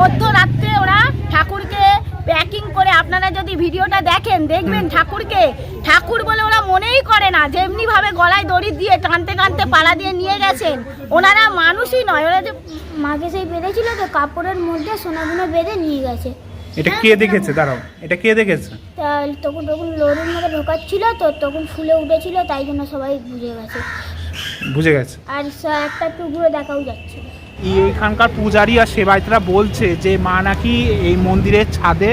মধ্যরাত্রে ওরা ঠাকুরকে প্যাকিং করে আপনারা যদি ভিডিওটা দেখেন দেখবেন ঠাকুরকে। ঠাকুর বলে ওরা মনেই করে না যেমনি ভাবে গলায় দড়ি দিয়ে টানতে টানতে পালা দিয়ে নিয়ে গেছেন। ওনারা মানুষই নয় ওরা যে মাকে সেই বেঁধেছিল তো কাপড়ের মধ্যে সোনাগুলো বেঁধে নিয়ে গেছে। এটা কে দেখেছে? দাঁড়াও এটা কে দেখেছে? তখন তখন লোরের মধ্যে ঢোকাচ্ছিল তো তখন ফুলে উঠেছিল তাই জন্য সবাই বুঝে গেছে। বুঝে গেছে। আর একটা টুকরো দেখাও যাচ্ছিল এইখানকার পূজারী আর সেবায়তরা বলছে যে মা নাকি এই মন্দিরের ছাদে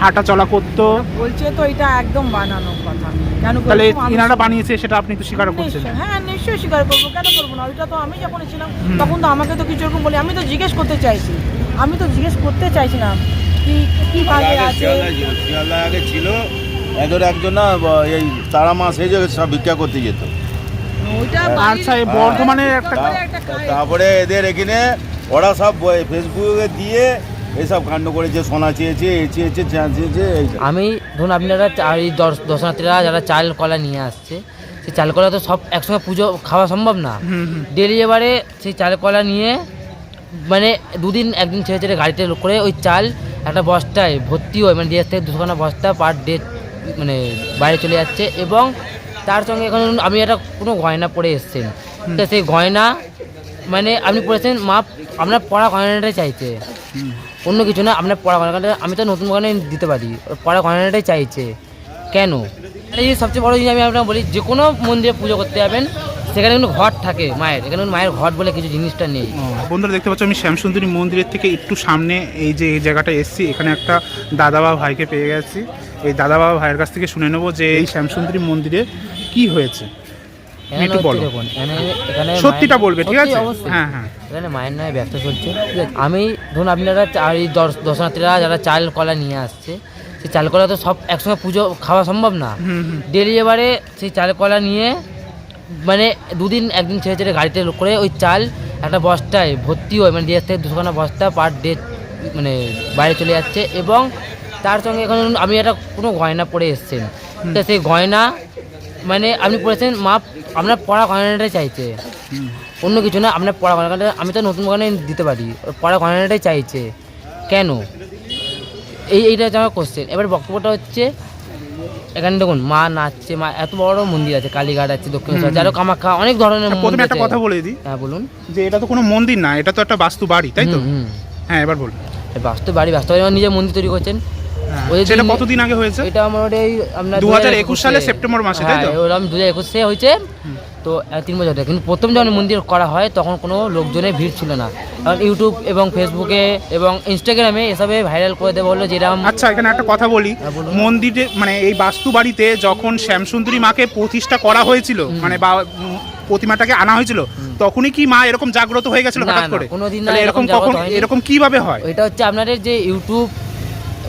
হাঁটা চলা করতো। বলছে তো এটা একদম বানানো কথা। কেন? তাহলে ইনারা বানিয়েছে সেটা আপনি তো স্বীকার করছেন। হ্যাঁ নিশ্চয়ই স্বীকার করব। কেন করব না? ওইটা তো আমি যখন ছিলাম তখন তো আমাকে তো কিছু এরকম বলি আমি তো জিজ্ঞেস করতে চাইছি। আমি তো জিজ্ঞেস করতে চাইছিলাম কি কি ভাবে আছে? ছিল শিয়ালদায় আগে ছিল। এদের একজন না এই তারা মাছ এই যে সব ভিক্ষা করতে যেত। আচ্ছা এই বর্ধমানের একটা তারপরে এদের এখানে ওরা সব বই- ফেসবুকে দিয়ে এইসব কাণ্ড করেছে সোনা চেয়েছে এ চেয়েছে চেয়েছে আমি ধরুন আপনারা এই দর্শ- দর্শনার্থীরা যারা চাল কলা নিয়ে আসছে সেই চাল কলা তো সব একসঙ্গে পুজো খাওয়া সম্ভব না। ডেলি এবারে সেই চাল কলা নিয়ে মানে দুদিন একদিন ছেড়ে ছেড়ে গাড়িতে করে ওই চাল একটা বস্তায় ভর্তি হয় মানে দেড় থেকে দুশোখানা বস্তা পার ডে মানে বাইরে চলে যাচ্ছে এবং তার সঙ্গে এখন আমি একটা কোনো গয়না পরে এসছেন তো সেই গয়না মানে আপনি পড়েছেন মা আপনার পড়া গয়নাটাই চাইছে। অন্য কিছু না আপনার পড়া গয়নাটা আমি তো নতুন গয়না দিতে পারি। পড়া গয়নাটাই চাইছে। কেন? এই সবচেয়ে বড় জিনিস আমি আপনাকে বলি যে কোনো মন্দিরে পুজো করতে যাবেন সেখানে কিন্তু ঘট থাকে মায়ের। এখানে মায়ের ঘট বলে কিছু জিনিসটা নেই। বন্ধুরা দেখতে পাচ্ছ আমি শ্যামসুন্দরী মন্দিরের থেকে একটু সামনে এই যে এই জায়গাটা এসেছি। এখানে একটা দাদা বাবা ভাইকে পেয়ে গেছি। এই দাদা বাবা ভাইয়ের কাছ থেকে শুনে নেব যে এই শ্যামসুন্দরী মন্দিরে কি হয়েছে। একটু বলো। সত্যিটা বলবে ঠিক আছে। হ্যাঁ হ্যাঁ। এখানে মায়ের ব্যবসা চলছে। ঠিক আছে আমি ধরুন আপনারা এই দর্শ- দর্শনার্থীরা যারা চাল কলা নিয়ে আসছে সেই চাল কলা তো সব একসঙ্গে পুজো খাওয়া সম্ভব না। ডেলি এবারে সেই চাল কলা নিয়ে মানে দুদিন একদিন ছেড়ে ছেড়ে গাড়িতে করে ওই চাল একটা বস্তায় ভর্তি হয় মানে দেড় থেকে দুশোখানা বস্তা পার ডে মানে বাইরে চলে যাচ্ছে এবং তার সঙ্গে এখন আমি একটা কোনো গয়না পরে এসছেন। তো সেই গয়না মানে আপনি পড়েছেন মা আপনার পড়া গয়নাটাই চাইছে। অন্য কিছু না আপনার পড়া গয়নাটা আমি তো নতুন গয়না দিতে পারি। পড়া গয়নাটাই চাইছে। কেন? এই এইটা হচ্ছে আমার কোশ্চেন এবার বক্তব্যটা হচ্ছে এখানে দেখুন মা নাচছে মা এত বড় মন্দির আছে কালীঘাট আছে দক্ষিণেশ্বর আরও কামাখ্যা অনেক ধরনের প্রথমে মন্দির একটা কথা বলে দিই। হ্যাঁ বলুন। যে এটা তো কোনো মন্দির না এটা তো একটা বাস্তু বাড়ি তাই তো। হ্যাঁ এবার বলুন। বাস্তু বাড়ি বাস্তু বাড়ি নিজে নিজের মন্দির তৈরি করছেন। ওই সেটা দিন- কতদিন আগে হয়েছে? এটা আমার ওই আপনার 2021 সালে সেপ্টেম্বর মাসে, তাই তো? হ্যাঁ ওরকম দু হাজার একুশে হয়েছে। তো তিন বছর ধরে। কিন্তু প্রথম যখন মন্দির করা হয় তখন কোনো লোকজনের ভিড় ছিল না। কারণ ইউটিউব এবং ফেসবুকে এবং ইনস্টাগ্রামে এসবে ভাইরাল করে দেবো বলল যেরকম আচ্ছা এখানে একটা কথা বলি। হ্যাঁ, মন্দিরে মানে এই বাস্তু বাড়িতে যখন শ্যামসুন্দরী মাকে প্রতিষ্ঠা করা হয়েছিল মানে বা প্রতিমাটাকে আনা হয়েছিল তখনই কি মা এরকম জাগ্রত হয়ে গেছিল হঠাৎ করে? কোনোদিন এরকম কখন এরকম কীভাবে হয়? এটা হচ্ছে আপনাদের যে ইউটিউব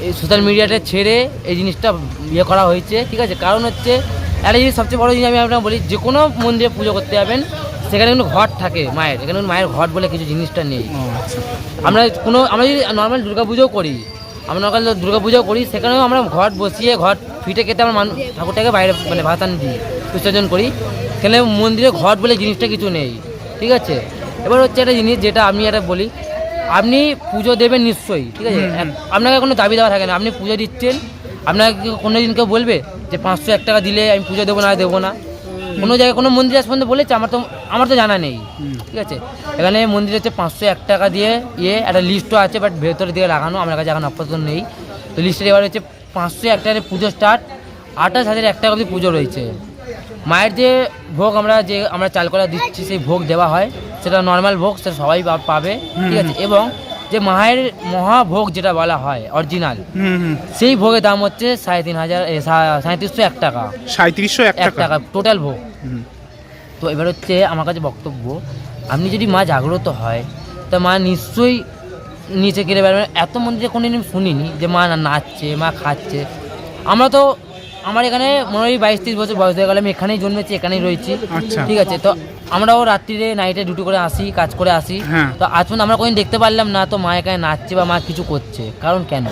এই সোশ্যাল মিডিয়াটা ছেড়ে এই জিনিসটা ইয়ে করা হয়েছে। ঠিক আছে কারণ হচ্ছে একটা জিনিস সবচেয়ে বড় জিনিস আমি আপনাকে বলি যে কোনো মন্দিরে পুজো করতে যাবেন সেখানে কিন্তু ঘট থাকে মায়ের। এখানে মায়ের ঘট বলে কিছু জিনিসটা নেই। আচ্ছা। আমরা কোনো আমরা যদি নর্মাল দুর্গা পুজোও করি আমরা নর্মাল দুর্গা পুজো করি সেখানেও আমরা ঘট বসিয়ে ঘট ফিটে কেটে আমরা মানুষ ঠাকুরটাকে বাইরে মানে ভাসান দিই বিসর্জন করি। সেখানে মন্দিরে ঘট বলে জিনিসটা কিছু নেই ঠিক আছে? এবার হচ্ছে একটা জিনিস যেটা আমি একটা বলি আপনি পুজো দেবেন নিশ্চয়ই ঠিক আছে? আপনাকে কোনো দাবি দেওয়া থাকে না আপনি পুজো দিচ্ছেন আপনাকে কোনো দিন কেউ বলবে যে পাঁচশো এক টাকা দিলে আমি পুজো দেবো না দেবো না? কোনো জায়গায় কোনো মন্দির আজ পর্যন্ত বলেছে? আমার তো আমার তো জানা নেই। ঠিক আছে? এখানে মন্দির হচ্ছে পাঁচশো এক টাকা দিয়ে ইয়ে একটা লিস্টও আছে বাট ভেতরের দিকে লাগানো আমার কাছে এখন আপাতত নেই। তো লিস্টের এবার হচ্ছে পাঁচশো এক টাকার পুজো স্টার্ট আঠাশ হাজার এক টাকা অবধি পুজো রয়েছে। মায়ের যে ভোগ আমরা যে আমরা চাল করা দিচ্ছি সেই ভোগ দেওয়া হয়। সেটা নর্মাল ভোগ সেটা সবাই পাবে। ঠিক আছে? এবং যে মায়ের মহাভোগ যেটা বলা হয় অরিজিনাল সেই ভোগের দাম হচ্ছে সাড়ে তিন হাজার সাঁত্রিশশো এক টাকা। সাঁত্রিশশো এক টাকা। টোটাল ভোগ। তো এবার হচ্ছে আমার কাছে বক্তব্য আপনি যদি মা জাগ্রত হয় তা মা নিশ্চয়ই নিচে কেড়ে বেড়াবেন এত মন্দিরে কোনো দিন শুনিনি যে মা না- নাচছে মা খাচ্ছে। আমরা তো আমার এখানে মনে হয় বাইশ তিরিশ বছর বয়স হয়ে গেলে আমি এখানেই জন্মেছি এখানেই রয়েছি। আচ্ছা। ঠিক আছে তো আমরাও রাত্রিরে নাইটে ডিউটি করে আসি কাজ করে আসি। হ্যাঁ। তো আজ পর্যন্ত আমরা কোনোদিন দেখতে পারলাম না তো মা এখানে নাচছে বা মা কিছু করছে। কারণ কেন?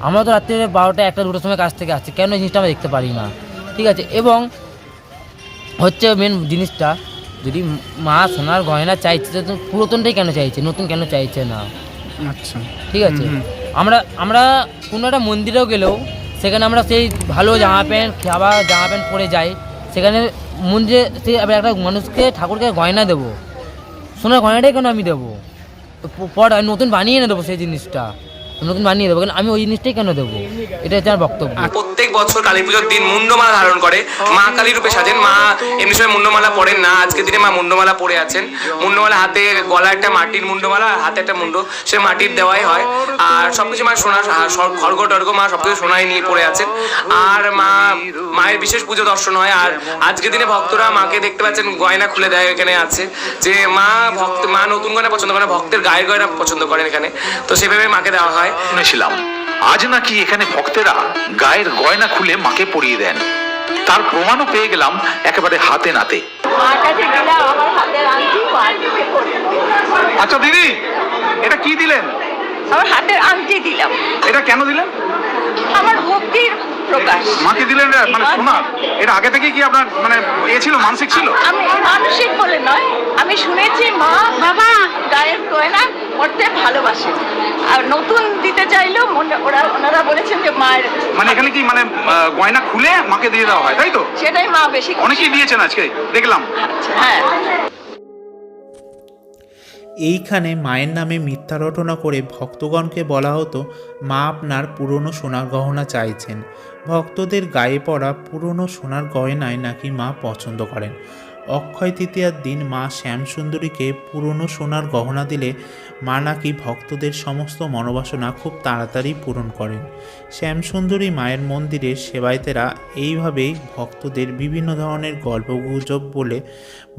আমরা তো রাত্রিরে বারোটা একটা দুটোর সময় কাজ থেকে আসছি কেন এই জিনিসটা আমরা দেখতে পারি না? ঠিক আছে এবং হচ্ছে মেন জিনিসটা যদি মা সোনার গয়না চাইছে তো পুরাতনটাই কেন চাইছে? নতুন কেন চাইছে না? আচ্ছা। ঠিক আছে। আমরা আমরা কোনো একটা মন্দিরেও গেলেও সেখানে আমরা সেই ভালো জামা প্যান্ট খাবার জামা প্যান্ট পরে যাই। সেখানে মন্দিরে সেই আবার একটা মানুষকে, ঠাকুরকে গয়না দেবো। সোনার গয়নাটাই কেন আমি দেবো? পর আমি নতুন বানিয়ে এনে দেবো সেই জিনিসটা। নতুন বানিয়ে দেবো। কেন আমি ওই জিনিসটাই কেন দেবো? এটা হচ্ছে আমার বক্তব্য। প্রত্যেক বছর কালী পুজোর দিন মুন্ডমালা ধারণ করে। মা কালী রূপে সাজেন। মা এমনি সময় মুন্ডমালা পরেন না। আজকের দিনে মা মুন্ডমালা পরে আছেন। মুন্ডমালা হাতে গলা একটা মাটির মুন্ডমালা, হাতে একটা মুন্ড। সে মাটির দেওয়াই হয়। আর সবকিছু মা সোনা খড়গ টর্গ মা সবকিছু সোনায় নিয়ে পড়ে আছেন। আর মা মায়ের বিশেষ পুজো দর্শন হয়। আর আজকের দিনে ভক্তরা মাকে দেখতে পাচ্ছেন, গয়না খুলে দেয় এখানে আছে। যে মা ভক্ত, মা নতুন গয়না পছন্দ করে ভক্তের গায়ের গয়না পছন্দ করেন এখানে। তো সেভাবে মাকে দেওয়া হয়। শুনেছিলাম। আজ নাকি এখানে ভক্তেরা গায়ের গয়না খুলে মাকে পরিয়ে দেন। তার প্রমাণও পেয়ে গেলাম একেবারে হাতে নাতে। আচ্ছা দিদি এটা কি দিলেন? আমার হাতের আংটি দিলাম। এটা কেন দিলেন? আমার ভক্তির প্রকাশ। মাকে দিলেন মানে সোনা এটা আগে থেকে কি আপনার মানে এ ছিল মানসিক ছিল? আমি মানসিক বলে নয় আমি শুনেছি মা বাবা গায়ের গয়না পড়তে ভালোবাসে। আর নতুন দিতে চাইলেও মনে- ওরা ওনারা বলেছেন যে মায়ের মানে এখানে কি মানে গয়না খুলে মাকে দিয়ে দেওয়া হয় তাই তো? সেটাই মা বেশি অনেকেই দিয়েছেন আজকে দেখলাম। হ্যাঁ। এইখানে মায়ের নামে মিথ্যা রটনা করে ভক্তগণকে বলা হতো মা আপনার পুরনো সোনার গহনা চাইছেন। ভক্তদের গায়ে পড়া পুরনো সোনার গয়নায় নাকি মা পছন্দ করেন। অক্ষয় তৃতীয়ার দিন মা শ্যামসুন্দরীকে পুরনো সোনার গহনা দিলে মা নাকি ভক্তদের সমস্ত মনোবাসনা খুব তাড়াতাড়ি পূরণ করেন। শ্যামসুন্দরী মায়ের মন্দিরের সেবায়েতেরা এইভাবেই ভক্তদের বিভিন্ন ধরনের গল্পগুজব বলে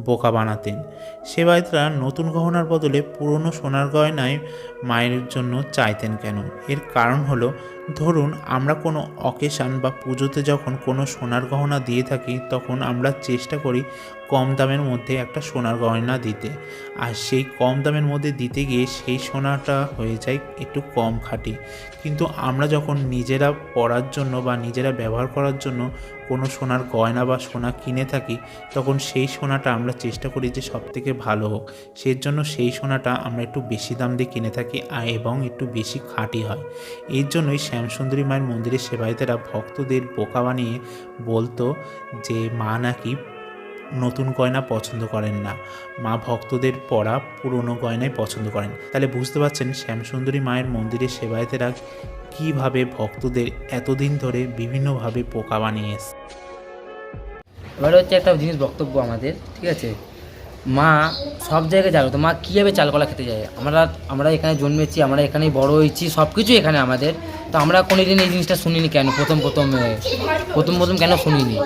বোকা বানাতেন। সেবায়েতরা নতুন গহনার বদলে পুরনো সোনার গয়নায় মায়ের জন্য চাইতেন কেন? এর কারণ হলো ধরুন, আমরা কোনো অকেশান বা পুজোতে যখন কোনো সোনার গহনা দিয়ে থাকি, তখন আমরা চেষ্টা করি কম দামের মধ্যে একটা সোনার গয়না দিতে। আর সেই কম দামের মধ্যে দিতে গিয়ে সেই সোনাটা হয়ে যায় একটু কম খাঁটি। কিন্তু আমরা যখন নিজেরা পরার জন্য বা নিজেরা ব্যবহার করার জন্য কোনো সোনার গয়না বা সোনা কিনে থাকি, তখন সেই সোনাটা আমরা চেষ্টা করি যে সব থেকে ভালো হোক। সেই জন্য সেই সোনাটা আমরা একটু বেশি দাম দিয়ে কিনে থাকি এবং একটু বেশি খাঁটি হয়। এর জন্যই শ্যামসুন্দরী মায়ের মন্দিরের সেবায়েতেরা ভক্তদের বোকা বানিয়ে বলতো যে, মা নাকি নতুন গয়না পছন্দ করেন না। মা ভক্তদের পরা পুরনো গয়নাই পছন্দ করেন। তাহলে বুঝতে পারছেন শ্যামসুন্দরী মায়ের মন্দিরের সেবায়েতেরা কীভাবে ভক্তদের এতদিন ধরে বিভিন্নভাবে পোকা বানিয়ে এসছে। এবার হচ্ছে একটা জিনিস বক্তব্য আমাদের, ঠিক আছে? মা সব জায়গায় জাগ্রত। মা কীভাবে চালকলা খেতে যায়? আমরা আমরা এখানে জন্মেছি, আমরা এখানে বড় হয়েছি সব কিছু এখানে আমাদের। তো আমরা কোনোদিন এই জিনিসটা শুনিনি কেন? প্রথম প্রথম প্রথম প্রথম কেন শুনিনি?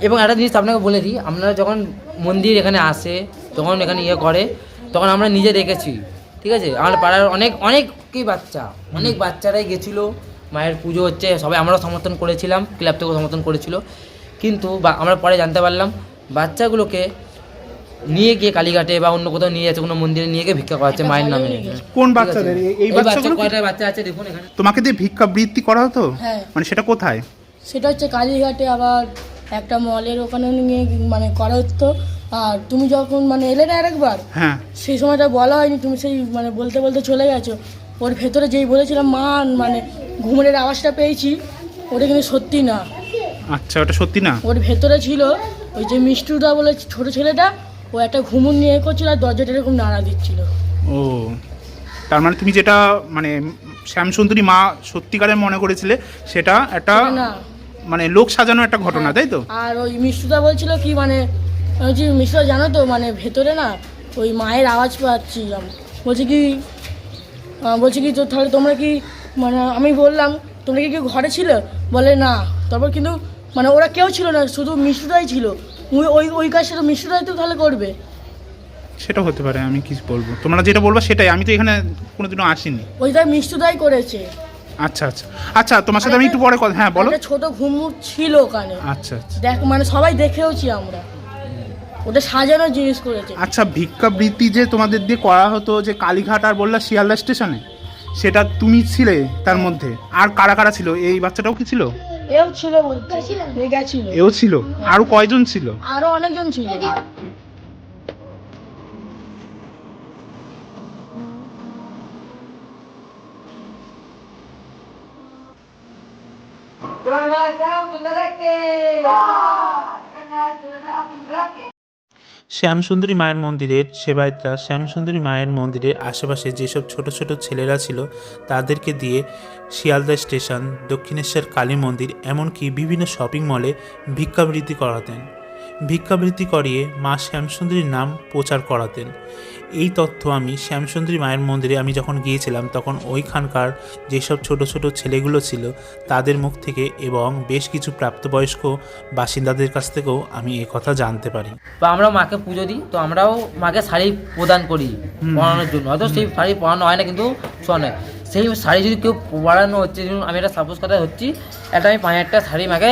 এবং একটা জিনিস আপনাকে বলে দিই আপনারা যখন মন্দির এখানে আসে তখন এখানে ইয়ে করে তখন আমরা নিজে দেখেছি ঠিক আছে? আমার পাড়ার অনেক অনেকই বাচ্চা অনেক বাচ্চারাই গেছিল মায়ের পুজো হচ্ছে সবাই আমরাও সমর্থন করেছিলাম ক্লাব থেকেও সমর্থন করেছিল। কিন্তু বা- আমরা পরে জানতে পারলাম বাচ্চাগুলোকে নিয়ে গিয়ে কালীঘাটে বা অন্য কোথাও নিয়ে যাচ্ছে কোনো মন্দিরে নিয়ে গিয়ে ভিক্ষা করাচ্ছে মায়ের নামে। কোন ঠিক আছে? বাচ্চাদের? এই- এই এই বাচ্চা বাচ্চাগুলো কয়টা বাচ্চা আছে দেখুন এখানে। তোমাকে দিয়ে ভিক্ষা বৃত্তি করা হতো? হ্যাঁ। মানে সেটা কোথায়? সেটা হচ্ছে কালীঘাটে আবার একটা মলের ওখানে নিয়ে মানে করা হতো। আর তুমি যখন মানে এলে না আরেকবার হ্যাঁ। সেই সময়টা বলা হয়নি তুমি সেই মানে বলতে বলতে চলে গেছো। ওর ভেতরে যেই বলেছিলাম মান মানে ঘুমনের আওয়াজটা পেয়েছি ওটা কিন্তু সত্যি না। আচ্ছা ওটা সত্যি না? ওর ভেতরে ছিল ওই যে মিষ্টুদা বলে ছোট ছেলেটা ও একটা ঘুমুর নিয়ে করছিল আর দরজাটা এরকম নাড়া দিচ্ছিল। ও তার মানে তুমি যেটা মানে শ্যামসুন্দরী মা সত্যিকারের মনে করেছিলে সেটা একটা না। মানে লোক সাজানো একটা ঘটনা তাই তো? আর ওই মিষ্টুদা বলছিল কি মানে আমি বলছি মিষ্টুদা জানো তো মানে ভেতরে না ওই মায়ের আওয়াজ পাচ্ছিলাম বলছি কি বলছি কি তো তাহলে তোমরা কি মানে আমি বললাম তোমরা কি কেউ ঘরে ছিল? বলে না। তারপর কিন্তু মানে ওরা কেউ ছিল না শুধু মিষ্টুদাই ছিল। ওই ওই ওই কাজটা তো মিষ্টুদাই তো তাহলে করবে। সেটা হতে পারে আমি কি বলব? তোমরা যেটা বলব সেটাই আমি তো এখানে কোনোদিনও আসিনি। ওইটা মিষ্টুদাই করেছে। আচ্ছা আচ্ছা। আচ্ছা তোমার সাথে আমি একটু পরে কথা হ্যাঁ বলো। একটা ছোট ঘুমুর ছিল ওখানে। আচ্ছা আচ্ছা। দেখ মানে সবাই দেখেওছি আমরা। ওটা সাজানো জিনিস করেছে। আচ্ছা ভিক্ষাবৃত্তি যে তোমাদের দিয়ে করা হতো যে কালীঘাট আর বললা শিয়ালদা স্টেশনে সেটা তুমি ছিলে তার মধ্যে। আর কারা কারা ছিল? এই বাচ্চাটাও কি ছিল? এও ছিল বলতে। এ গেছিল। এও ছিল। আরও কয়জন ছিল? আরও অনেকজন ছিল। শ্যামসুন্দরী মায়ের মন্দিরের সেবায়তরা শ্যামসুন্দরী মায়ের মন্দিরের আশেপাশে যেসব ছোট ছোট ছেলেরা ছিল, তাদেরকে দিয়ে শিয়ালদা স্টেশন, দক্ষিণেশ্বর কালী মন্দির, এমনকি বিভিন্ন শপিং মলে ভিক্ষাবৃত্তি করাতেন। ভিক্ষাবৃত্তি করিয়ে মা শ্যামসুন্দরীর নাম প্রচার করাতেন। এই তথ্য আমি শ্যামসুন্দরী মায়ের মন্দিরে আমি যখন গিয়েছিলাম তখন ওইখানকার যেসব ছোট ছোট ছেলেগুলো ছিল তাদের মুখ থেকে এবং বেশ কিছু প্রাপ্তবয়স্ক বাসিন্দাদের কাছ থেকেও আমি এ কথা জানতে পারি। তো আমরাও মাকে পুজো দিই তো আমরাও মাকে শাড়ি প্রদান করি পড়ানোর জন্য। হয়তো সেই শাড়ি পরানো হয় না কিন্তু শোনে সেই শাড়ি যদি কেউ পরানো হচ্ছে যেমন আমি একটা সাপোজ কথা হচ্ছি একটা আমি পাঁচ একটা শাড়ি মাকে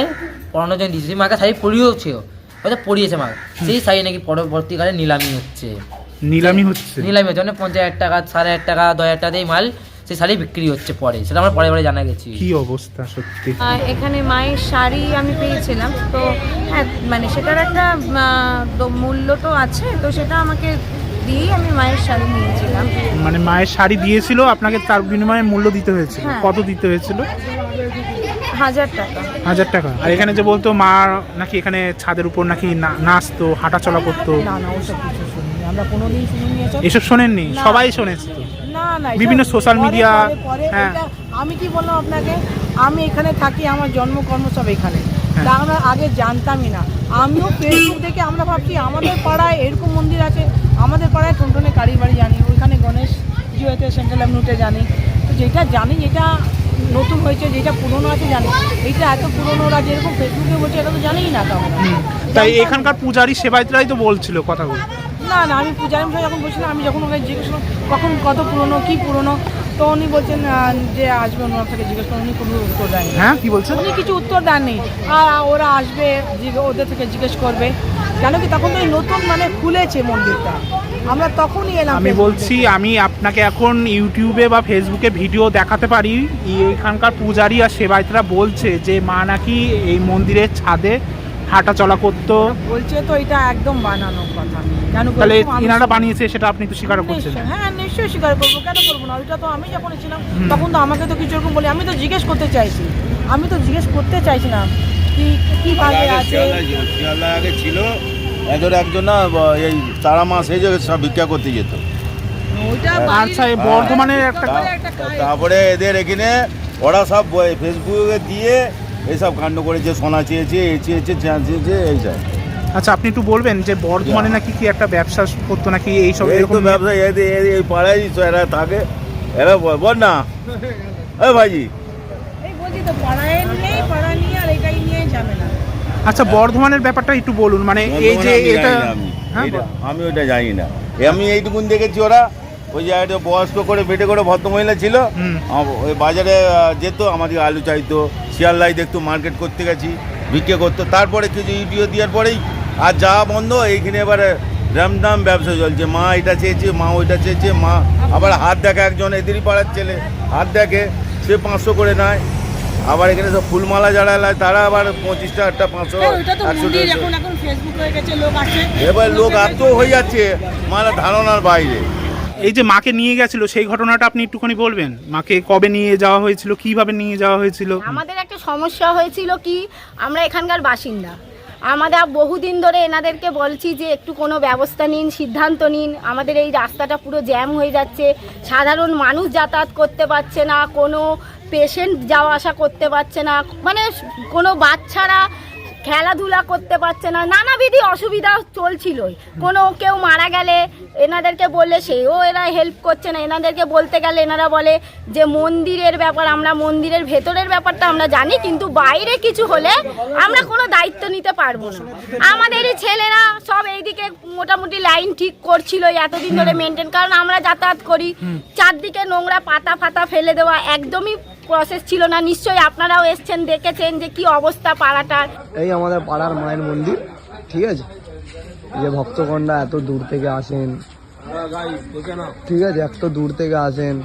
পরানোর জন্য দিয়েছি। মাকে শাড়ি পরিয়েওছিল হয়তো পড়িয়েছে মা সেই শাড়ি নাকি পরবর্তীকালে নিলামি হচ্ছে। নিলামি হচ্ছে। নিলামি হচ্ছে। মানে পঞ্চাশ হাজার টাকা সাড়ে হাজার টাকা দশ হাজার টাকা দিয়ে মাল সেই শাড়ি বিক্রি হচ্ছে পরে। সেটা আমরা পরে পরে জানা গেছি। কি অবস্থা সত্যি? এখানে মায়ের শাড়ি আমি পেয়েছিলাম। তো হ্যাঁ মানে সেটার একটা তো মূল্য তো আছে। তো সেটা আমাকে দিয়েই আমি মায়ের শাড়ি নিয়েছিলাম। মানে মায়ের শাড়ি দিয়েছিল আপনাকে তার বিনিময়ে মূল্য দিতে হয়েছিল। হ্যাঁ। কত দিতে হয়েছিল? হাজার টাকা। হাজার টাকা। আর এখানে যে বলতো মা নাকি এখানে ছাদের উপর নাকি না- নাচতো হাঁটাচলা করতো। না না ওসব কিছু শুনিনি। আমরা কোনোদিন শুনিনি এসব এসব শোনেননি? সবাই শুনেছে তো? না না এসব বিভিন্ন social পরে, media, পরে, পরে, হ্যাঁ। এটা আমি কি বললাম আপনাকে? আমি এখানে থাকি আমার জন্মকর্ম সব এখানে। হ্যাঁ। তা আমরা আগে জানতামই না। আমিও ফেসবুক দেখে আমরা ভাবছি আমাদের পাড়ায় এরকম মন্দির আছে। আমাদের পাড়ায় টুনটুনে কালী বাড়ি জানি ওইখানে গণেশ জিওতে সেন্ট্রাল অ্যাভিনিউতে জানি। তো যেটা জানি যেটা নতুন হয়েছে যেটা পুরনো আছে জানি। এইটা এত পুরনো ওরা যেরকম ফেসবুকে বলছে এটা তো জানেই না তো তাই এখানকার পূজারি সেবায়তরাই তো বলছিল কথাগুলো। না না আমি পূজারি মশাই যখন বলছিলাম আমি যখন ওকে জিজ্ঞেস করলাম কখন কত পুরনো কি পুরনো? তো উনি বলছেন যে আসবে ওনার থেকে জিজ্ঞেস করুন উনি কোনো উত্তর দেননি হ্যাঁ কি বলছেন? উনি কিছু উত্তর দেননি। আর ওরা আসবে ওদের থেকে জিজ্ঞেস করবে। কেন কি তখন তো এই নতুন মানে খুলেছে মন্দিরটা। আমরা তখনই এলাম আমি বলছি আমি আপনাকে এখন ইউটিউবে বা ফেসবুকে ভিডিও দেখাতে পারি। এখানকার পূজারি আর সেবায়তরা বলছে যে মা নাকি এই মন্দিরের ছাদে হাঁটা চলা করতো। বলছে তো এটা একদম বানানো কথা। কেন? তাহলে আমি ইনারা বানিয়েছে সেটা আপনি তো স্বীকার করছেন। হ্যাঁ নিশ্চয়ই স্বীকার করব। কেন করব না? ওইটা তো আমি যখন ছিলাম তখন তো আমাকে তো কিছু এরকম বলি আমি তো জিজ্ঞেস করতে চাইছি। আমি তো জিজ্ঞেস করতে চাইছিলাম কি কি ভাবে আছে। ছিল এদের একজন না এই তারা মাছ এই জায়গায় সব ভিক্ষা করতে যেত। আচ্ছা এই বর্ধমানের একটা তারপরে এদের এখানে ওরা সব ফেসবুকে দিয়ে এইসব কাণ্ড করেছে সোনা চেয়েছে এ চেয়েছে যা চেয়েছে এইসব আচ্ছা আপনি একটু বলবেন যে বর্ধমানে নাকি কি একটা ব্যবসা করতো নাকি এই সব এরকম ব্যবসা এদের এদের এই পাড়ায় তো এরা থাকে। এরা বল- বল না এ ভাইজি। এই বলছি তো পাড়ায় নেই পাড়া নিয়ে আর এটাই নিয়ে যাবে না আচ্ছা বর্ধমানের ব্যাপারটা একটু বলুন মানে এই যে এটা আমি। হ্যাঁ ওইটা জানি না। এ আমি এইটুকুন দেখেছি ওরা। ওই জায়গাটা বয়স্ক করে বেটে করে ভদ্রমহিলা ছিল। ওই বাজারে যেত আমাদের আলু চাইতো শিয়ালদায় দেখতো মার্কেট করতে গেছি বিক্রি করতো। তারপরে কিছু ইউটিও দেওয়ার পরেই আর যাওয়া বন্ধ এইখানে এবারে রামদাম ব্যবসা চলছে। মা এটা চেয়েছে মা ওইটা চেয়েছে মা আবার হাত দেখে একজন এদেরই পাড়ার ছেলে। হাত দেখে সে পাঁচশো করে নেয়। আবার এখানে সব ফুলমালা যারা লায় তারা আবার পঁচিশ টাকা পাঁচশো একশো মন্দির দেড়শো। এখন এখন ফেসবুক হয়ে গেছে লোক আসে এবার লোক এত হয়ে যাচ্ছে মানে ধারণার বাইরে। এই যে মাকে নিয়ে গেছিল সেই ঘটনাটা আপনি একটুখানি বলবেন? মাকে কবে নিয়ে যাওয়া হয়েছিল কীভাবে নিয়ে যাওয়া হয়েছিল? আমাদের একটা সমস্যা হয়েছিল কি আমরা এখানকার বাসিন্দা। আমাদের বহুদিন ধরে এনাদেরকে বলছি যে একটু কোনো ব্যবস্থা নিন সিদ্ধান্ত নিন। আমাদের এই রাস্তাটা পুরো জ্যাম হয়ে যাচ্ছে। সাধারণ মানুষ যাতায়াত করতে পারছে না কোনো পেশেন্ট যাওয়া আসা করতে পারছে না মানে কোনো বাচ্চারা খেলাধুলা করতে পারছে না নানাবিধি অসুবিধা চলছিলই। কোনো কেউ মারা গেলে এনাদেরকে বললে সেও এরা হেল্প করছে না এনাদেরকে বলতে গেলে এনারা বলে যে মন্দিরের ব্যাপার আমরা মন্দিরের ভেতরের ব্যাপারটা আমরা জানি কিন্তু বাইরে কিছু হলে আমরা কোনো দায়িত্ব নিতে পারব না। আমাদেরই ছেলেরা সব এইদিকে মোটামুটি লাইন ঠিক করছিল এতদিন ধরে মেনটেন কারণ আমরা যাতায়াত করি। চারদিকে নোংরা পাতা ফাতা ফেলে দেওয়া একদমই প্রসেস ছিল না নিশ্চয়ই আপনারাও এসছেন দেখেছেন যে কি অবস্থা পাড়াটার এই আমাদের পাড়ার মায়ের মন্দির ঠিক আছে? যে ভক্তগণরা এত দূর থেকে আসেন ঠিক আছে? এত দূর থেকে আসেন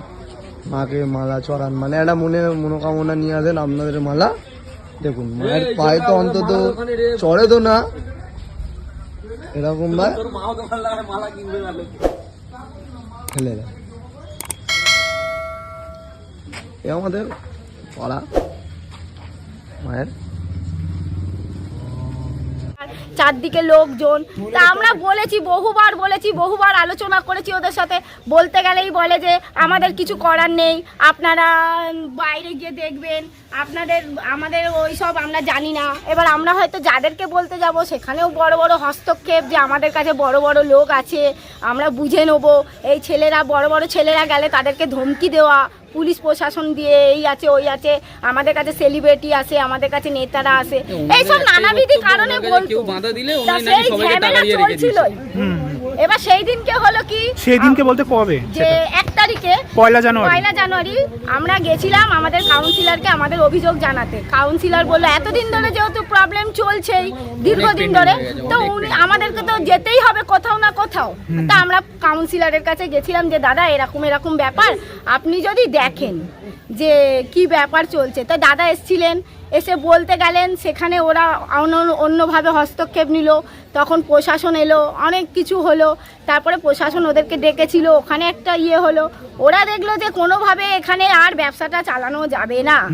মাকে মালা চড়ান মানে একটা মনে মনোকামনা নিয়ে আসেন আপনাদের মালা। দেখুন মায়ের পায়ে তো অন্তত চড়ে তো না। এরকম ভাই। ফেলে দেয় এ আমাদের পাড়া, মায়ের। চারদিকে লোকজন। তা আমরা বলেছি, বহুবার বলেছি, বহুবার আলোচনা করেছি ওদের সাথে। বলতে গেলেই বলে যে, আমাদের কিছু করার নেই। আপনারা বাইরে গিয়ে দেখবেন। আপনাদের, আমাদের ওই সব আমরা জানি না। এবার আমরা হয়তো যাদেরকে বলতে যাব, সেখানেও বড় বড় হস্তক্ষেপ যে আমাদের কাছে বড় বড় লোক আছে। আমরা বুঝে নেব। এই ছেলেরা, বড় বড় ছেলেরা গেলে তাদেরকে ধমকি দেওয়া পুলিশ প্রশাসন দিয়ে এই আছে ওই আছে আমাদের কাছে সেলিব্রিটি আছে আমাদের কাছে নেতারা আছে এইসব নানাবিধি কারণে বলতো। সেই ঝামেলা চলছিলই। এবার সেই দিনকে হলো কি? সেই দিনকে বলতে কবে? যে এক তারিখে পয়লা জানুয়ারি। পয়লা জানুয়ারি আমরা গেছিলাম আমাদের কাউন্সিলরকে আমাদের অভিযোগ জানাতে। কাউন্সিলর বলল এতদিন ধরে যেহেতু প্রবলেম চলছেই দীর্ঘদিন ধরে তো উনি আমাদেরকে তো যেতেই হবে কোথাও না কোথাও। তা আমরা কাউন্সিলরের কাছে গেছিলাম যে দাদা এরকম এরকম ব্যাপার। আপনি যদি দেখেন যে কি ব্যাপার চলছে। তা দাদা এসছিলেন এসে বলতে গেলেন সেখানে ওরা অন্য- অন্যভাবে হস্তক্ষেপ নিল। তখন প্রশাসন এলো অনেক কিছু হলো। তারপরে প্রশাসন ওদেরকে ডেকেছিল ওখানে একটা ইয়ে হলো। ওরা দেখল যে কোনোভাবে এখানে আর ব্যবসাটা চালানো যাবে না।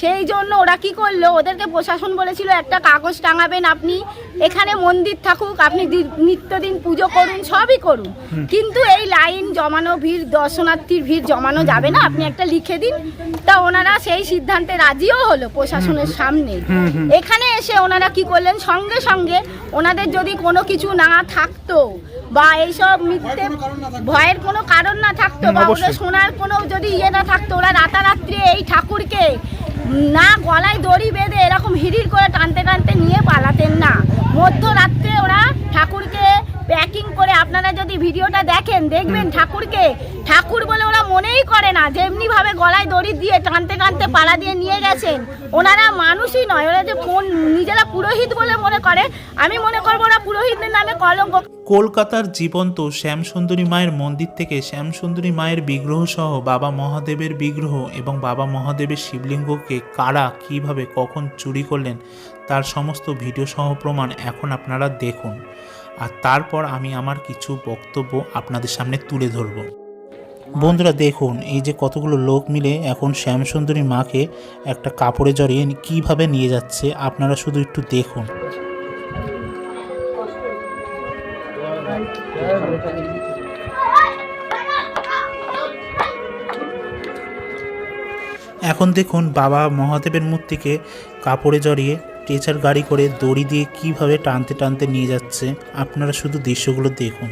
সেই জন্য ওরা কি করল ওদেরকে প্রশাসন বলেছিল একটা কাগজ টাঙাবেন আপনি। এখানে মন্দির থাকুক আপনি নিত্যদিন পুজো করুন সবই করুন। কিন্তু এই লাইন জমানো ভিড় দর্শনার্থীর ভিড় জমানো যাবে না। আপনি একটা লিখে দিন। তা ওনারা সেই সিদ্ধান্তে রাজিও হলো প্রশাসনের সামনে। এখানে এসে ওনারা কি করলেন? সঙ্গে সঙ্গে ওনাদের যদি কোনো কিছু না থাকতো বা এইসব মিথ্যে ভয়ের কোনো কারণ না থাকতো বা ওদের শোনার কোনো যদি ইয়ে না থাকতো ওরা রাতারাত্রি এই ঠাকুরকে না গলায় দড়ি বেঁধে এরকম হিড়ির করে টানতে টানতে নিয়ে পালাতেন না। মধ্যরাত্রে ওরা ঠাকুরকে প্যাকিং করে আপনারা যদি ভিডিওটা দেখেন, দেখবেন ঠাকুরকে। ঠাকুর বলে ওরা মনেই করে না যেমনি ভাবে গলায় দড়ি দিয়ে টানতে টানতে পালা দিয়ে নিয়ে গেছেন। ওনারা মানুষই নয়, ওরা যে নিজেরা পুরোহিত বলে মনে করে, আমি মনে করব ওরা পুরোহিতদের নামে কলঙ্ক। কলকাতার জীবন্ত শ্যামসুন্দরী মায়ের মন্দির থেকে শ্যামসুন্দরী মায়ের বিগ্রহ সহ বাবা মহাদেবের বিগ্রহ এবং বাবা মহাদেবের শিবলিঙ্গকে কারা কীভাবে কখন চুরি করলেন, তার সমস্ত ভিডিও সহ প্রমাণ এখন আপনারা দেখুন। আর তারপর আমি আমার কিছু বক্তব্য আপনাদের সামনে তুলে ধরব। বন্ধুরা, দেখুন, এই যে কতগুলো লোক মিলে এখন শ্যামসুন্দরী মাকে একটা কাপড়ে জড়িয়ে কীভাবে নিয়ে যাচ্ছে, আপনারা শুধু একটু দেখুন। এখন দেখুন, বাবা মহাদেবের মূর্তিকে কাপড়ে জড়িয়ে ট্রেচার গাড়ি করে দড়ি দিয়ে কীভাবে টানতে টানতে নিয়ে যাচ্ছে আপনারা শুধু দৃশ্যগুলো দেখুন।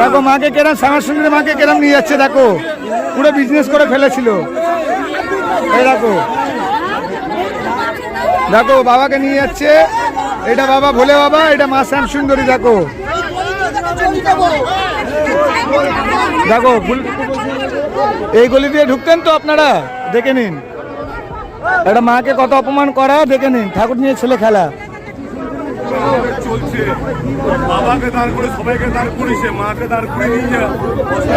দেখো, মাকে কেরাম শ্যামার সুন্দরী মাকে কেরাম নিয়ে যাচ্ছে, দেখো। পুরো বিজনেস করে ফেলেছিল। দেখো। দেখো, বাবাকে নিয়ে যাচ্ছে। এটা বাবা ভোলে বাবা, এটা মা শ্যাম সুন্দরী দেখো দেখো এই গলি দিয়ে ঢুকতেন তো আপনারা? দেখে নিন। একটা মাকে কত অপমান করা, দেখে নিন। ঠাকুর নিয়ে ছেলে খেলা। বাবাকে দাঁড় করে সবাইকে দাঁড় করিস মাকে দাঁড় করে নিয়ে যা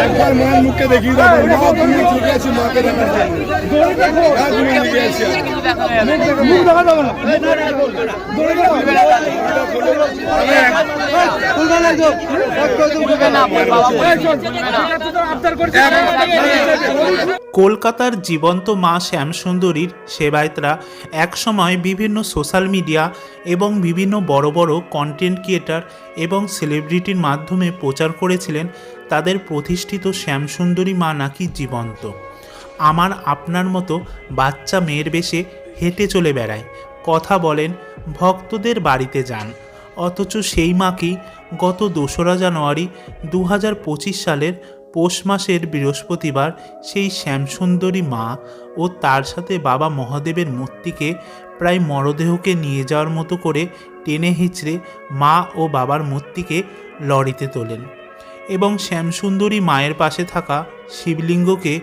একবার মায়ের মুখকে দেখিয়ে দেবো মা তুমি ঠিক আছে মাকে দেখাচ্ছি মুখ দেখা যাবে না। কলকাতার জীবন্ত মা শ্যামসুন্দরীর সেবায়তরা একসময় বিভিন্ন সোশ্যাল মিডিয়া এবং বিভিন্ন বড় বড় কন্টেন্ট ক্রিয়েটার এবং সেলিব্রিটির মাধ্যমে প্রচার করেছিলেন তাদের প্রতিষ্ঠিত শ্যামসুন্দরী মা নাকি জীবন্ত। আমার আপনার মতো বাচ্চা মেয়ের বেশে হেঁটে চলে বেড়ায়, কথা বলেন, ভক্তদের বাড়িতে যান। অথচ সেই মাকেই গত দোসরা জানুয়ারি দু পঁচিশ সালের পৌষ মাসের বৃহস্পতিবার সেই শ্যামসুন্দরী মা ও তার সাথে বাবা মহাদেবের মূর্তিকে প্রায় মরদেহকে নিয়ে যাওয়ার মতো করে টেনে হিঁচড়ে মা ও বাবার মূর্তিকে লরিতে তোলেন এবং শ্যামসুন্দরী মায়ের পাশে থাকা শিবলিঙ্গকে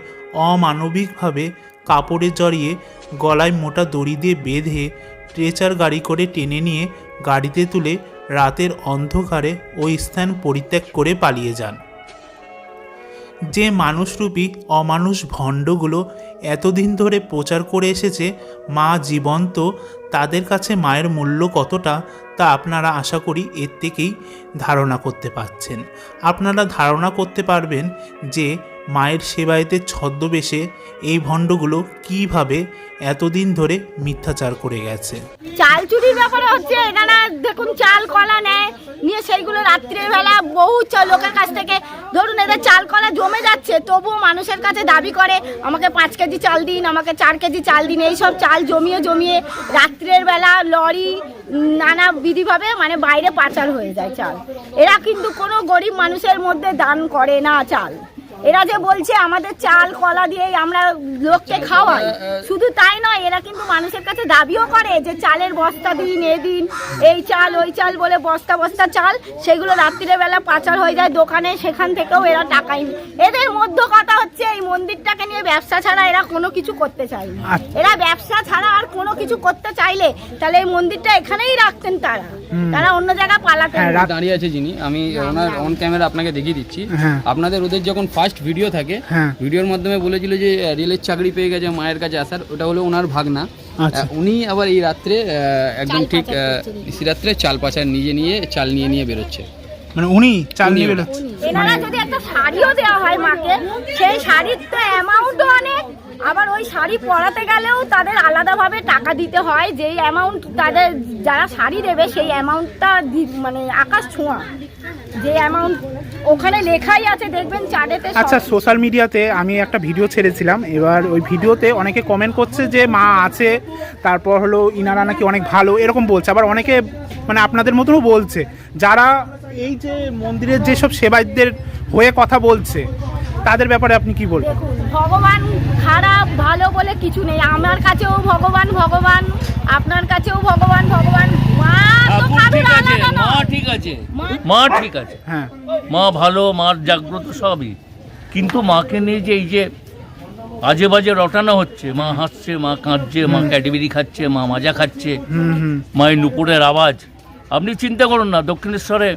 অমানবিকভাবে কাপড়ে জড়িয়ে গলায় মোটা দড়ি দিয়ে বেঁধে ট্রেচার গাড়ি করে টেনে নিয়ে গাড়িতে তুলে রাতের অন্ধকারে ওই স্থান পরিত্যাগ করে পালিয়ে যান। যে মানুষরূপী অমানুষ ভণ্ডগুলো এতদিন ধরে প্রচার করে এসেছে, মা জীবন্ত, তাদের কাছে মায়ের মূল্য কতটা তা আপনারা আশা করি এর থেকেই ধারণা করতে পারছেন। আপনারা ধারণা করতে পারবেন যে মায়ের সেবায়েতে ছদ্মবেশে এই ভণ্ডগুলো কীভাবে এতদিন ধরে মিথ্যাচার করে গেছে? চাল চুরির ব্যাপারে হচ্ছে এনারা দেখুন চাল, কলা নেয়, নিয়ে সেইগুলো রাত্রের বেলা বহু লোকের কাছ থেকে ধরুন এদের চাল, কলা জমে যাচ্ছে, তবুও মানুষের কাছে দাবি করে, আমাকে পাঁচ কেজি চাল দিন, আমাকে চার কেজি চাল দিন, এইসব চাল জমিয়ে জমিয়ে রাত্রের বেলা লরি নানা বিধিভাবে মানে বাইরে পাচার হয়ে যায় চাল। এরা কিন্তু কোনো গরিব মানুষের মধ্যে দান করে না চাল। এরা যে বলছে আমাদের চাল কলা দিয়েই আমরা লোককে খাওয়াই শুধু তাই নয় এরা কিন্তু মানুষের কাছে দাবিও করে যে চালের বস্তা দিন এ দিন এই চাল ওই চাল বলে বস্তা বস্তা চাল সেগুলো রাত্রির বেলা পাচার হয়ে যায় দোকানে সেখান থেকেও এরা টাকাই এদের মধ্য কথা হচ্ছে এই মন্দিরটাকে নিয়ে ব্যবসা ছাড়া এরা কোনো কিছু করতে চায় না আচ্ছা। এরা ব্যবসা ছাড়া আর কোনো কিছু করতে চাইলে তাহলে এই মন্দিরটা এখানেই রাখতেন তারা। তারা অন্য জায়গায় পালাতেন। হ্যাঁ দাঁড়িয়ে আছে যিনি আমি ওনার অন ক্যামেরা আপনাকে দেখিয়ে দিচ্ছি। হ্যাঁ। আপনাদের ওদের যখন ফার্স্ট ভিডিও থাকে। হ্যাঁ। ভিডিওর মাধ্যমে বলেছিল যে রেলের চাকরি পেয়ে গেছে মায়ের কাছে আসার ওটা হলো ওনার ভাগনা। আচ্ছা। উনি আবার এই রাত্রে একদম ঠিক আহ, রাত্রে চাল পাচার নিজে নিয়ে চাল নিয়ে নিয়ে বেরোচ্ছে। মানে উনি চাল নিয়ে বেরোচ্ছে। এনারা যদি একটা শাড়িও দেওয়া হয় মাকে সেই শাড়ির তো অ্যামাউন্টও অনেক। আবার ওই শাড়ি পরাতে গেলেও তাদের আলাদাভাবে টাকা দিতে হয় যেই অ্যামাউন্ট তাদের যারা শাড়ি দেবে সেই অ্যামাউন্টটা মানে আকাশ ছোঁয়া। যে অ্যামাউন্ট ওখানে লেখাই আছে, দেখবেন চার্টেতে আচ্ছা সোশ্যাল মিডিয়াতে আমি একটা ভিডিও ছেড়েছিলাম। এবার ওই ভিডিওতে অনেকে কমেন্ট করছে যে মা আছে, তারপর হলো ইনারা নাকি অনেক ভালো, এরকম বলছে। আবার অনেকে মানে আপনাদের মতনও বলছে। যারা এই যে মন্দিরের যেসব সেবায়তদের হয়ে কথা বলছে তাদের ব্যাপারে আপনি কি বলবেন? ভগবান খারাপ ভালো বলে কিছু নেই। আমার কাছেও ভগবান ভগবান। আপনার কাছেও ভগবান ভগবান। মা তো কারোর আলাদা নয়। ঠিক আছে। মা- মা ঠিক আছে। হ্যাঁ। মা ভালো মার জাগ্রত সবই। কিন্তু মাকে নিয়ে যে এই যে আজে বাজে রটানো হচ্ছে মা হাসছে মা কাঁদছে মা ক্যাডবেরি খাচ্ছে মা মাজা খাচ্ছে হুম হুম। মায়ের নুপুরের আওয়াজ আপনি চিন্তা করুন না দক্ষিণেশ্বরে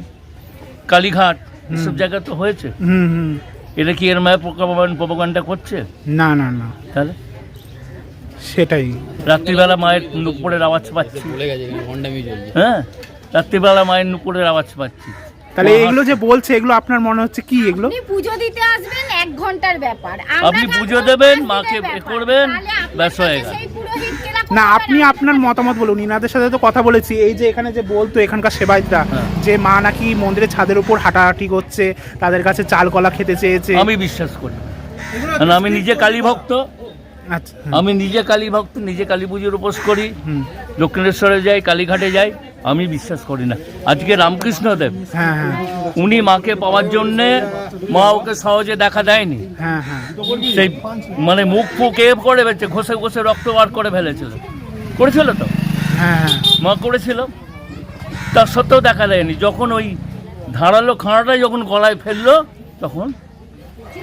কালীঘাট এসব জায়গা তো হয়েছে। হুম হুম। এটা কি এর মায়ের প্রপাগান্ডা করছে? না না না। তাহলে? সেটাই। রাত্রিবেলা মায়ের নুপুরের আওয়াজ পাচ্ছি। হ্যাঁ? রাত্রিবেলা মায়ের নুপুরের আওয়াজ পাচ্ছি। তাহলে এগুলো যে বলছে এগুলো আপনার মনে হচ্ছে কি এগুলো? আপনি পুজো দিতে আসবেন এক ঘণ্টার ব্যাপার। আপনি পুজো দেবেন, মাকে করবেন, ব্যাস হয়ে গেল। না আপনি আপনার মতামত বলুন। ইনাদের সাথে তো কথা বলেছি। এই যে এখানে যে বলতো এখানকার সেবায়তরা হ্যাঁ। যে মা নাকি মন্দিরের ছাদের উপর হাঁটাহাঁটি করছে তাদের কাছে চাল কলা খেতে চেয়েছে। আমি বিশ্বাস করি আমি নিজে কালী ভক্ত আচ্ছা। আমি নিজে কালী ভক্ত নিজে কালী পুজোর উপোস করি। হুম। দক্ষিণেশ্বরে যাই কালীঘাটে যাই আমি বিশ্বাস করি না। আজকে রামকৃষ্ণদেব হ্যাঁ হ্যাঁ। উনি মাকে পাওয়ার জন্যে মা ওকে সহজে দেখা দেয়নি। হ্যাঁ সেই মানে মুখ ফুক এ করে ফেলছে ঘষে ঘষে রক্ত বার করে ফেলেছিল। করেছিল তো? মা করেছিল। তার সত্ত্বেও দেখা দেয়নি। যখন ওই ধারালো খাঁড়াটা যখন গলায় ফেলল তখন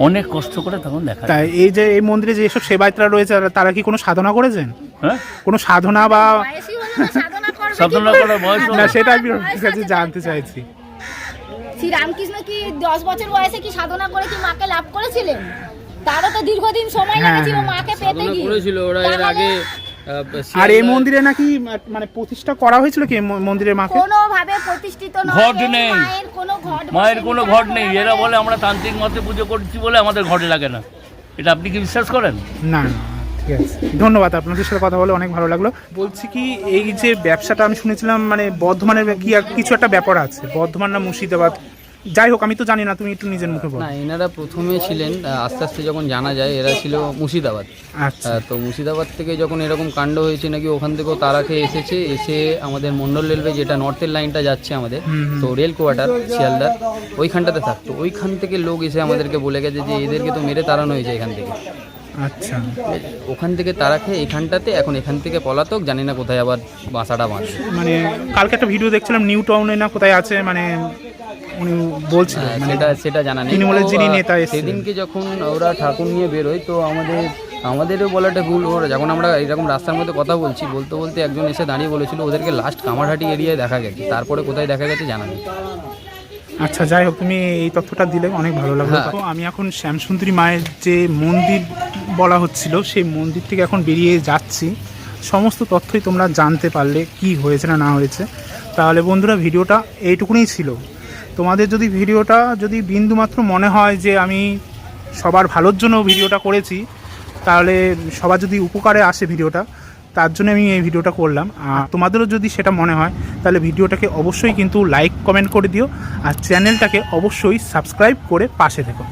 অনেক কষ্ট করে তখন দেখা তাই এই যে এই মন্দিরে যে সব সেবায়তরা রয়েছে তারা কি কোনো সাধনা করেছেন? হ্যাঁ? কোনো সাধনা বা সাধনা করবে সাধনা কি করে? করার বয়স না সেটা আমি কাছে জানতে চাইছি। শ্রী রামকৃষ্ণ কি দশ বছর বয়সে কি সাধনা করে কি মাকে লাভ করেছিলেন? তারও তো দীর্ঘদিন সময় হ্যাঁ, লেগেছিল হ্যাঁ। মাকে পেতে গিয়ে। করেছিল ওরা এর আগে আর এই মন্দিরে নাকি মানে প্রতিষ্ঠা করা হয়েছিল কি ম- মন্দিরের মাকে? কোনোভাবে প্রতিষ্ঠিত নয়। ঘট নেই। মায়ের কোনো ঘট কোনো নেই। এরা বলে- আমরা তান্ত্রিক মতে পুজো করছি বলে আমাদের ঘটে লাগে না। এটা আপনি কি বিশ্বাস করেন? না না। ধন্যবাদ আপনাদের সাথে কথা বলে অনেক ভালো লাগল। বলছি কি এই যে ব্যবসাটা আমি শুনেছিলাম মানে বর্ধমানের কি কিছু একটা ব্যাপার আছে বর্ধমান না মুর্শিদাবাদ? যাই হোক আমি তো জানি না তুমি একটু নিজের মুখে বলো। না এনারা প্রথমে ছিলেন আস্তে আস্তে যখন জানা যায় এরা ছিল মুর্শিদাবাদ। আচ্ছা। তো মুর্শিদাবাদ থেকে যখন এরকম কাণ্ড হয়েছে নাকি ওখান থেকেও তারা খেয়ে এসেছে এসে আমাদের মন্ডল রেলওয়ে যেটা নর্থের লাইনটা যাচ্ছে আমাদের তো রেল কোয়ার্টার শিয়ালদার ওইখানটাতে থাকতো। ওইখান থেকে লোক এসে আমাদেরকে বলে গেছে যে এদেরকে তো মেরে তাড়ানো হয়েছে এখান থেকে। আচ্ছা। ওখান থেকে তারা খেয়ে এখানটাতে এখন এখান থেকে পলাতক জানি না কোথায় আবার বাসাটা বাঁধছে মানে কালকে একটা ভিডিও দেখছিলাম নিউ টাউনে না কোথায় আছে মানে উনি বলছিলেন হ্যাঁ, মানে সেটা সেটা জানা নেই। তৃণমূলের যিনি নেতা সেদিনকে যখন ওরা ঠাকুর নিয়ে বেরোয় তো আমাদের আমাদেরও বলাটা ভুল। ওর যখন আমরা এরকম রাস্তার মধ্যে কথা বলছি বলতে বলতে একজন এসে দাঁড়িয়ে বলেছিল ওদেরকে লাস্ট কামারহাটি এরিয়ায় দেখা গেছে। তারপরে কোথায় দেখা গেছে জানা নেই। আচ্ছা যাই হোক তুমি এই তথ্যটা দিলে অনেক ভালো লাগল। হ্যাঁ। আমি এখন শ্যামসুন্দরী মায়ের যে মন্দির বলা হচ্ছিল, সেই মন্দির থেকে এখন বেরিয়ে যাচ্ছি। সমস্ত তথ্যই তোমরা জানতে পারলে কি হয়েছে না না হয়েছে। তাহলে বন্ধুরা, ভিডিওটা এইটুকুনি ছিল। তোমাদের যদি ভিডিওটা, যদি বিন্দুমাত্র মনে হয় যে আমি সবার ভালোর জন্য ভিডিওটা করেছি, তাহলে সবার যদি উপকারে আসে ভিডিওটা, তার জন্য আমি এই ভিডিওটা করলাম। আর তোমাদেরও যদি সেটা মনে হয়, তাহলে ভিডিওটাকে অবশ্যই কিন্তু লাইক, কমেন্ট করে দিও। আর চ্যানেলটাকে অবশ্যই সাবস্ক্রাইব করে পাশে থেকো।